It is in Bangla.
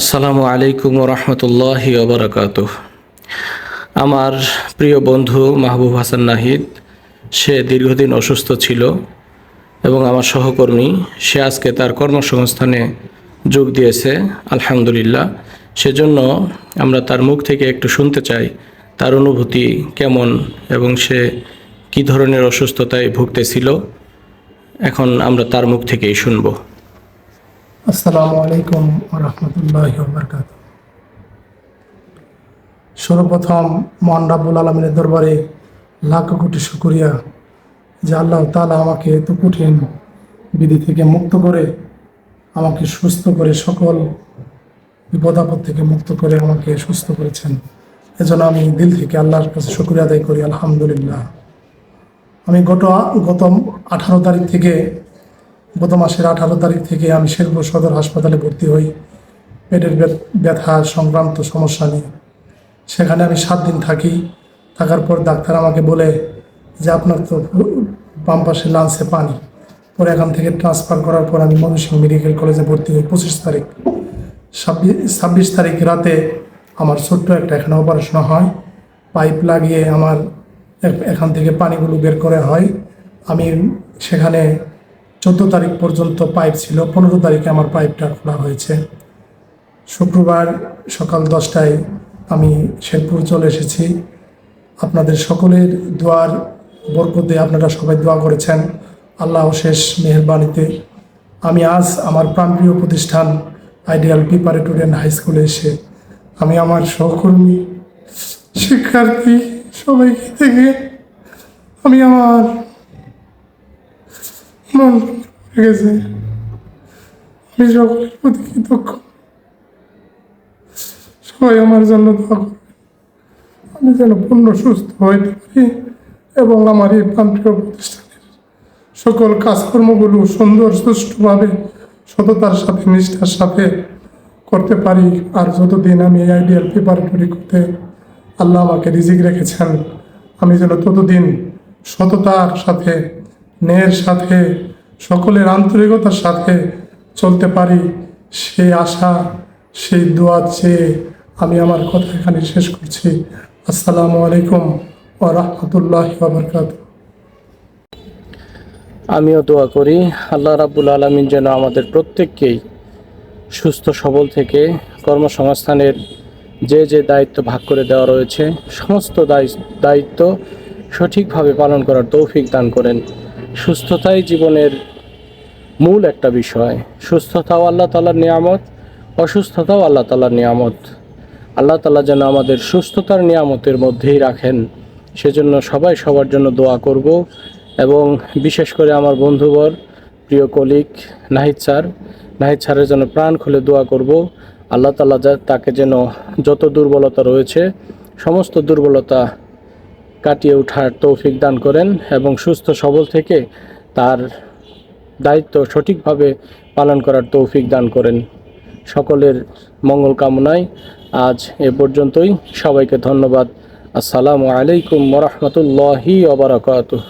আসসালামু আলাইকুম রহমতুল্লাহি ওবরাকাত আমার প্রিয় বন্ধু মাহবুব হাসান নাহিদ, সে দীর্ঘদিন অসুস্থ ছিল এবং আমার সহকর্মী, সে আজকে তার কর্মসংস্থানে যোগ দিয়েছে, আলহামদুলিল্লাহ। সেজন্য আমরা তার মুখ থেকে একটু শুনতে চাই, তার অনুভূতি কেমন এবং সে কী ধরনের অসুস্থতায় ভুগতেছিল। এখন আমরা তার মুখ থেকেই শুনব। আসসালামু আলাইকুম রহমতুল্লাহ বরকাত সর্বপ্রথম মহান রাব্বুল আলমিনের দরবারে লাখ কোটি শুকরিয়া, যে আল্লাহ তালা আমাকে এত কঠিন বিধি থেকে মুক্ত করে, আমাকে সুস্থ করে সকল বিপদ আপদ থেকে মুক্ত করে আমাকে সুস্থ করেছেন। এজন্য আমি দিল থেকে আল্লাহর কাছে শুক্রিয়া আদায় করি, আলহামদুলিল্লাহ। আমি গত গত আঠারো তারিখ থেকে গত মাসের আঠারো তারিখ থেকে আমি শেরপুর সদর হাসপাতালে ভর্তি হই। পেটের ব্য- ব্যথা, সংক্রান্ত সমস্যা নিয়ে। সেখানে আমি সাত দিন থাকি। থাকার পর ডাক্তার আমাকে বলে যে, আপনার তো বাম পাশে লাঞ্চে পানি। পরে এখান থেকে ট্রান্সফার করার পর আমি ময়মনসিংহ মেডিকেল কলেজে ভর্তি হই পঁচিশ তারিখ। ছাব্বিশ তারিখ রাতে আমার ছোট্ট একটা এখানে অপারেশন হয়। পাইপ লাগিয়ে আমার এখান থেকে পানিগুলো বের করা হয়। আমি সেখানে চোদ্দ তারিখ পর্যন্ত পাইপ ছিল, পনেরো তারিখে আমার পাইপটা খোলা হয়েছে। শুক্রবার সকাল দশটায় আমি শেরপুর চলে এসেছি। আপনাদের সকলের দোয়ার বরকতে আপনারা সবাই দোয়া করেছেন। আল্লাহ শেষ মেহরবানিতে। আমি আজ আমার প্রাণপ্রিয় প্রতিষ্ঠান আইডিয়াল প্রিপারেটরি হাই স্কুলে এসে আমি আমার সহকর্মী, শিক্ষার্থী সবাইকে থেকে আমি আমার মন ভরে গেছে আমি সকলের প্রতি কৃতজ্ঞ। সবাই আমার জন্য দোয়া করবে। আমি যেন পূর্ণ সুস্থ হইতে পারি এবং আমার এই প্রান্তীয় প্রতিষ্ঠানের সকল কাজকর্মগুলো সুন্দর, সুষ্ঠুভাবে, সততার সাথে, নিষ্ঠার সাথে করতে পারি। আর যতদিন আমি এই আইডিয়াল প্রিপারেটরি করতে আল্লাহ আমাকে রিজিক রেখেছেন, আমি যেন ততদিন সততার সাথে, ন্যায়ের সাথে সকলের আন্তরিকতার সাথে চলতে পারি, সেই আশা, সেই দোয়া চেয়ে আমি আমার কথা এখানে শেষ করছি। আসসালামু আলাইকুম ও রহমতুল্লাহ বাবরকাত আমিও দোয়া করি, আল্লাহ রাব্বুল আলমিন যেন আমাদের প্রত্যেককেই সুস্থ, সবল থেকে কর্মসংস্থানের যে যে দায়িত্ব ভাগ করে দেওয়া রয়েছে, সমস্ত দায়ি- দায়িত্ব সঠিকভাবে পালন করার তৌফিক দান করেন। সুস্থতাই জীবনের মূল একটা বিষয়। সুস্থতাও আল্লাহ তালার নিয়ামত, অসুস্থতাও আল্লাহ তালার নিয়ামত। আল্লাহ তালা যেন আমাদের সুস্থতার নিয়ামতের মধ্যেই রাখেন। সেজন্য সবাই সবার জন্য দোয়া করব এবং বিশেষ করে আমার বন্ধুবর, প্রিয় কলিক নাহিদ স্যার, নাহিদ স্যারের জন্য প্রাণ খুলে দোয়া করব। আল্লাহ তালা তাকে যেন যত দুর্বলতা রয়েছে, সমস্ত দুর্বলতা কাটিয়ে ওঠার তৌফিক দান করেন এবং সুস্থ, সবল থেকে তার দায়িত্ব সঠিকভাবে পালন করার তৌফিক দান করেন। সকলের মঙ্গল কামনায় আজ এ পর্যন্তই। সবাইকে ধন্যবাদ। আসসালামু আলাইকুম ওরহমতুল্লাহি ওবরাকাতুহ